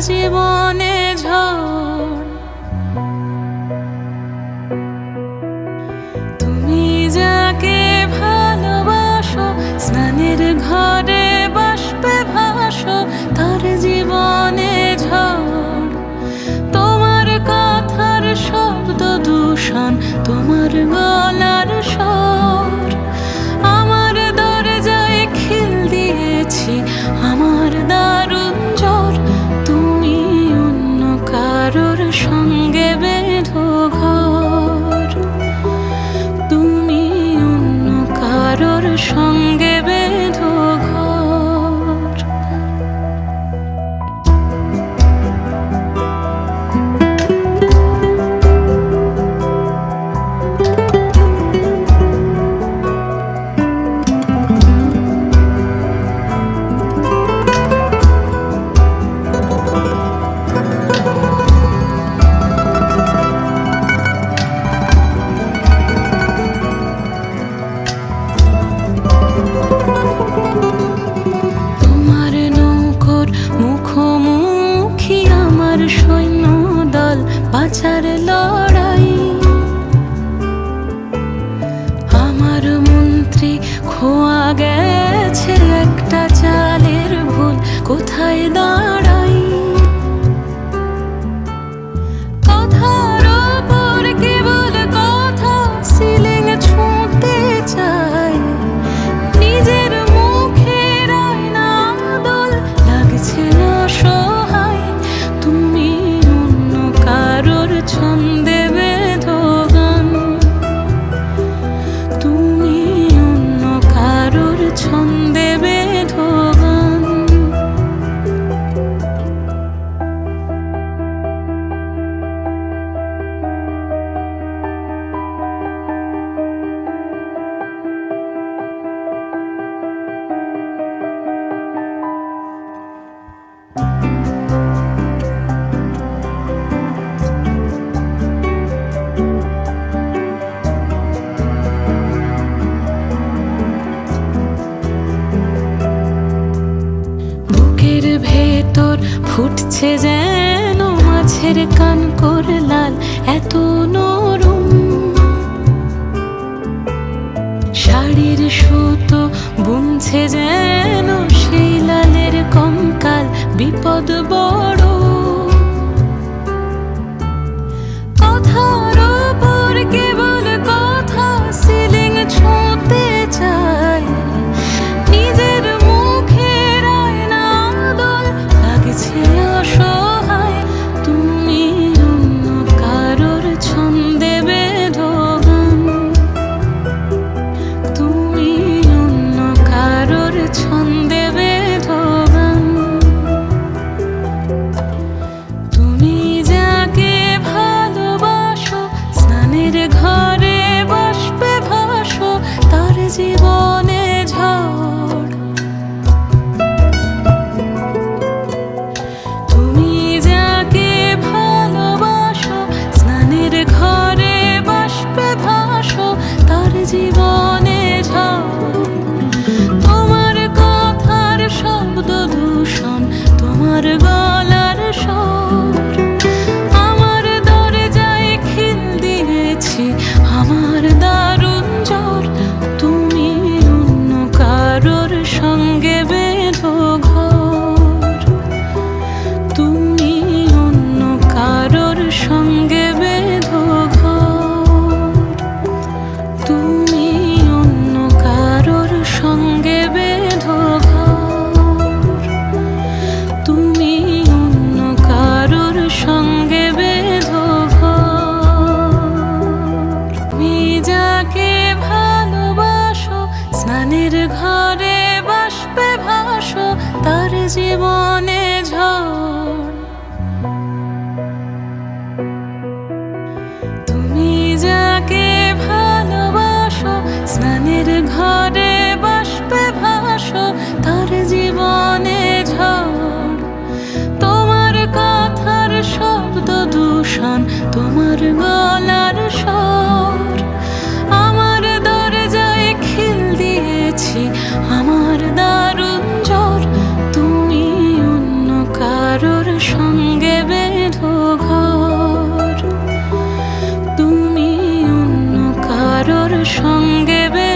寂寞。双蝶。সুতো বুনছে যেন শিলালের কঙ্কাল বিপদ বল সঙ্গে বে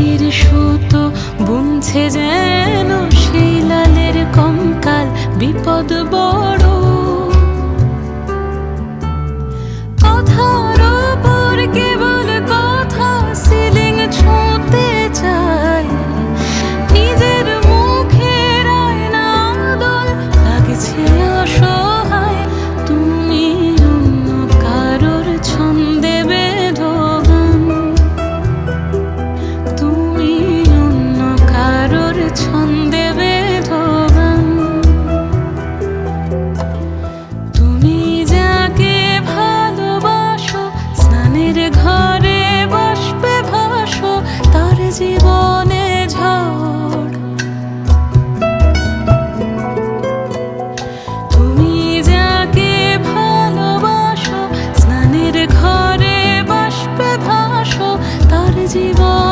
শাড়ির সুতো বুনছে যেন সেই লালের কঙ্কাল। বিপদ বড় 寂寞。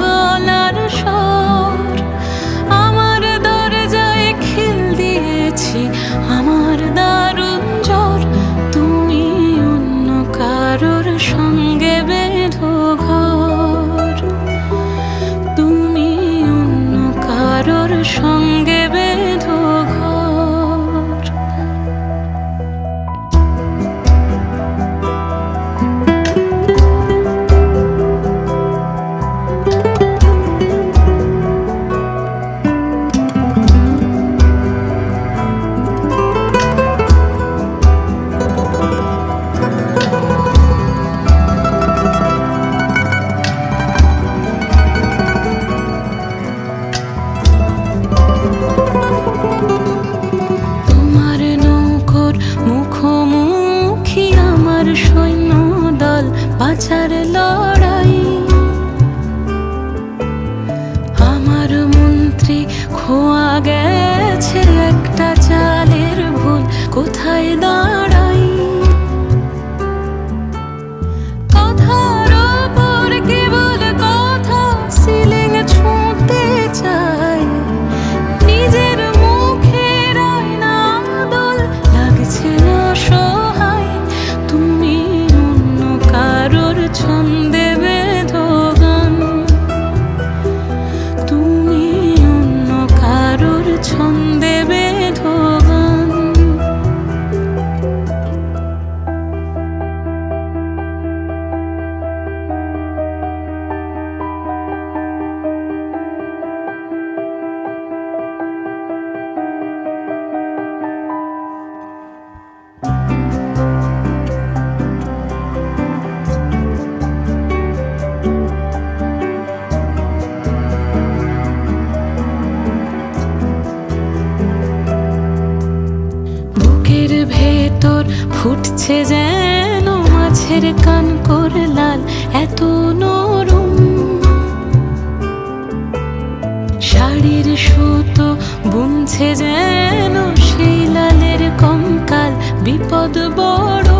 গলার স্বর, আমার দরজায় খিল দিয়েছি, আমার দারুণ জ্বর। তুমি অন্য কারোর সঙ্গে বেঁধো ঘর। তুমি অন্য কারোর সঙ্গে বাঁচার লয় আছে যেন মাছের কান করে লাল, এত নরম। শাড়ির সুতো বুনছে যেন সেই লালের কঙ্কাল, বিপদ বড়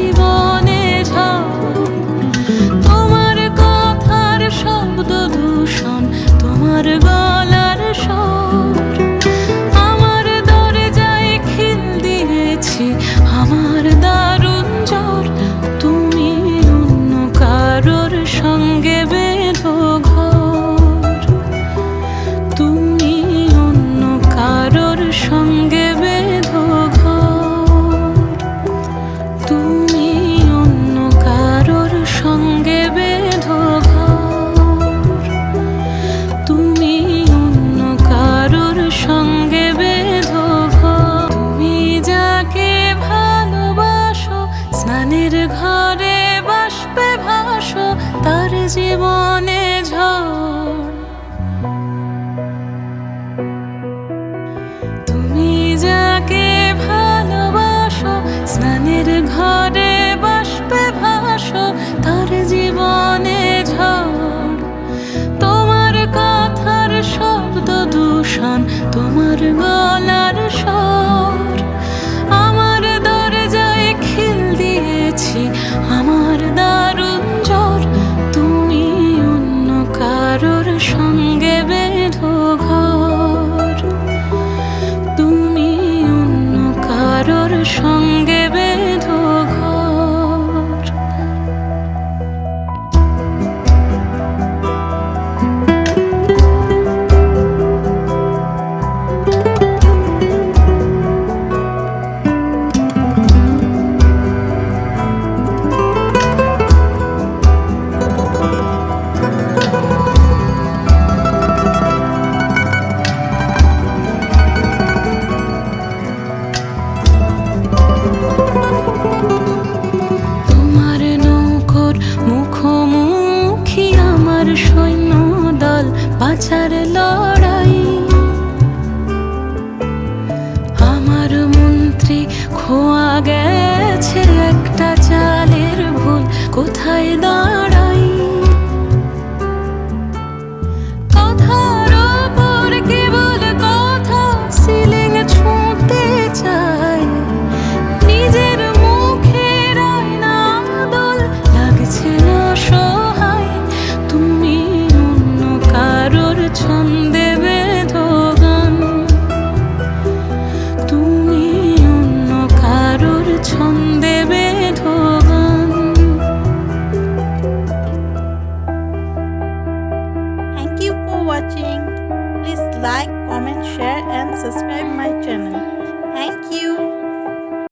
si পাহাড়ে বাষ্পে ভাসো তার জীবনে ঝড়। তোমার কথার শব্দ দূষণ তোমার গলা